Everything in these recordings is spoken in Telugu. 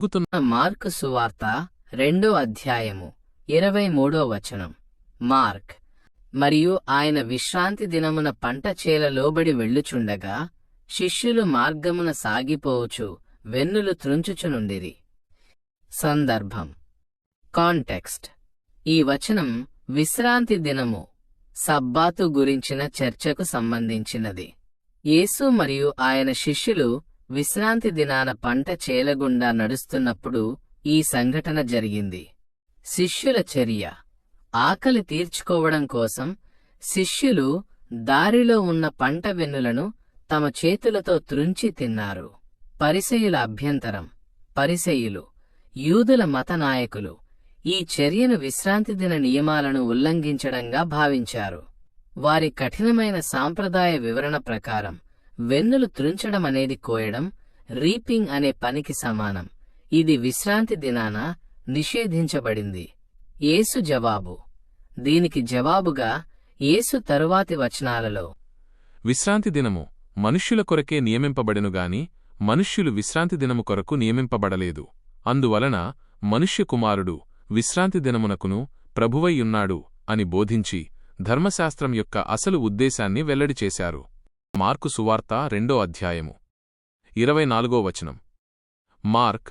జరుగుతున్న మార్క్ సువార్త రెండో అధ్యాయము ఇరవై మూడో వచనం. మార్క్. మరియు ఆయన విశ్రాంతి దినమున పంట చేల లోబడి వెళ్ళుచుండగా శిష్యులు మార్గమున సాగిపోవచ్చు వెన్నులు త్రుంచుచునుండిరి. సందర్భం. కాంటెక్స్ట్. ఈ వచనం విశ్రాంతి దినము సబ్బాతు గురించిన చర్చకు సంబంధించినది. యేసు మరియు ఆయన శిష్యులు విశ్రాంతి దినాన పంట చేలగుండా నడుస్తున్నప్పుడు ఈ సంఘటన జరిగింది. శిష్యుల చర్య. ఆకలి తీర్చుకోవడం కోసం శిష్యులు దారిలో ఉన్న పంట వెన్నులను తమ చేతులతో త్రుంచి తిన్నారు. పరిసయుల అభ్యంతరం. పరిసయులు యూదుల మత నాయకులు ఈ చర్యను విశ్రాంతి దిన నియమాలను ఉల్లంఘించడంగా భావించారు. వారి కఠినమైన సాంప్రదాయ వివరణ ప్రకారం వెన్నులు త్రుంచడం అనేది కోయడం రీపింగ్ అనే పనికి సమానం. ఇది విశ్రాంతి దినాన నిషేధించబడింది. యేసు జవాబు. దీనికి జవాబుగా యేసు తరువాతి వచనాలలో. విశ్రాంతి దినము మనుష్యుల కొరకే నియమింపబడెను గాని మనుష్యులు విశ్రాంతి దినము కొరకు నియమింపబడలేదు. అందువలన మనుష్య కుమారుడు విశ్రాంతి దినమునకును ప్రభువైయున్నాడు అని బోధించి ధర్మశాస్త్రం యొక్క అసలు ఉద్దేశాన్ని వెల్లడి చేశారు. మార్కు సువార్త రెండో అధ్యాయము. ఇరవై నాలుగో వచనం. మార్క్.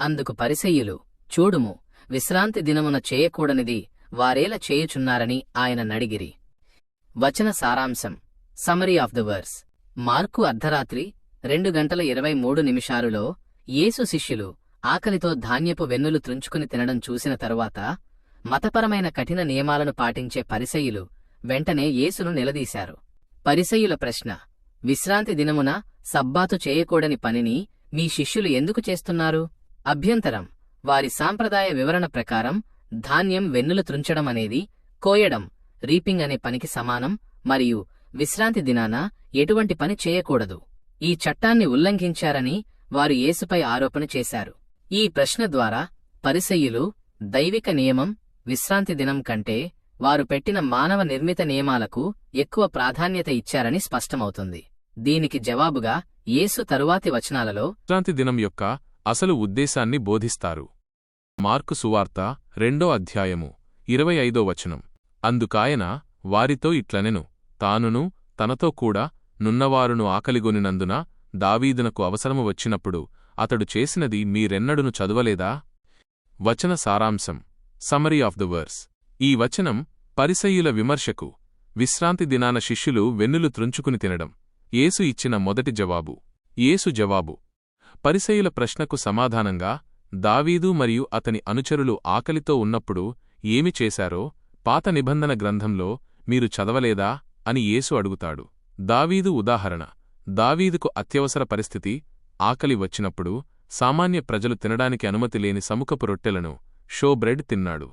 అందుకు పరిసెయ్యులు చూడుము విశ్రాంతి దినమున చేయకూడనిది వారేల చేయుచున్నారని ఆయన నడిగిరి. వచన సారాంశం. Summary of the verse mark అర్ధరాత్రి రెండు గంటల ఇరవై మూడు నిమిషాలులో యేసు శిష్యులు ఆకలితో ధాన్యపు వెన్నులు త్రుంచుకుని తినడం చూసిన తరువాత మతపరమైన కఠిన నియమాలను పాటించే పరిసయ్యులు వెంటనే యేసును నిలదీశారు. పరిసయ్యుల ప్రశ్న. విశ్రాంతి దినమున సబ్బాతు చేయకూడని పనిని మీ శిష్యులు ఎందుకు చేస్తున్నారు? అభ్యంతరం. వారి సాంప్రదాయ వివరణ ప్రకారం ధాన్యం వెన్నులు త్రుంచడం అనేది కోయడం రీపింగ్ అనే పనికి సమానం మరియు విశ్రాంతి దినాన ఎటువంటి పని చేయకూడదు. ఈ చట్టాన్ని ఉల్లంఘించారని వారు యేసుపై ఆరోపణ చేశారు. ఈ ప్రశ్న ద్వారా పరిసయ్యులు దైవిక నియమం విశ్రాంతి దినం కంటే వారు పెట్టిన మానవ నిర్మిత నియమాలకు ఎక్కువ ప్రాధాన్యత ఇచ్చారని స్పష్టమవుతుంది. దీనికి జవాబుగా యేసు తరువాతి వచనాలలో విశ్రాంతి దినం యొక్క అసలు ఉద్దేశాన్ని బోధిస్తారు. మార్కు సువార్త రెండో అధ్యాయము ఇరవై ఐదో వచనం. అందుకాయన వారితో ఇట్లనెను తానును తనతో కూడా నున్నవారును ఆకలిగొనినందున దావీదునకు అవసరము వచ్చినప్పుడు అతడు చేసినది మీరెన్నడును చదవలేదా? వచన సారాంశం సమరీ ఆఫ్ ద వర్స్. ఈ వచనం పరిసయ్యుల విమర్శకు విశ్రాంతి దినాన శిష్యులు వెన్నులు త్రుంచుకుని తినడం యేసు ఇచ్చిన మొదటి జవాబు. యేసు జవాబు. పరిసయుల ప్రశ్నకు సమాధానంగా దావీదు మరియు అతని అనుచరులు ఆకలితో ఉన్నప్పుడు ఏమి చేశారో పాత నిబంధన గ్రంథంలో మీరు చదవలేదా అని యేసు అడుగుతాడు. దావీదు ఉదాహరణ. దావీదుకు అత్యవసర పరిస్థితి ఆకలి వచ్చినప్పుడు సామాన్య ప్రజలు తినడానికి అనుమతి లేని సముఖపు రొట్టెలను షో బ్రెడ్ తిన్నాడు.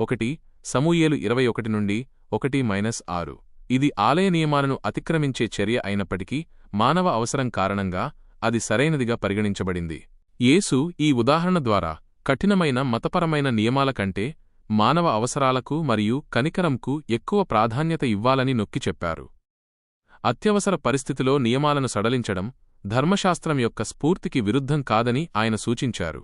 ఒకటి సమూయేలు ఇరవై ఒకటి నుండి ఒకటి మైనస్ ఆరు. ఇది ఆలయ నియమాలను అతిక్రమించే చర్య అయినప్పటికీ మానవ అవసరం కారణంగా అది సరైనదిగా పరిగణించబడింది. యేసు ఈ ఉదాహరణ ద్వారా కఠినమైన మతపరమైన నియమాల కంటే మానవ అవసరాలకు మరియు కనికరంకు ఎక్కువ ప్రాధాన్యత ఇవ్వాలని నొక్కి చెప్పారు. అత్యవసర పరిస్థితిలో నియమాలను సడలించడం ధర్మశాస్త్రం యొక్క స్ఫూర్తికి విరుద్ధం కాదని ఆయన సూచించారు.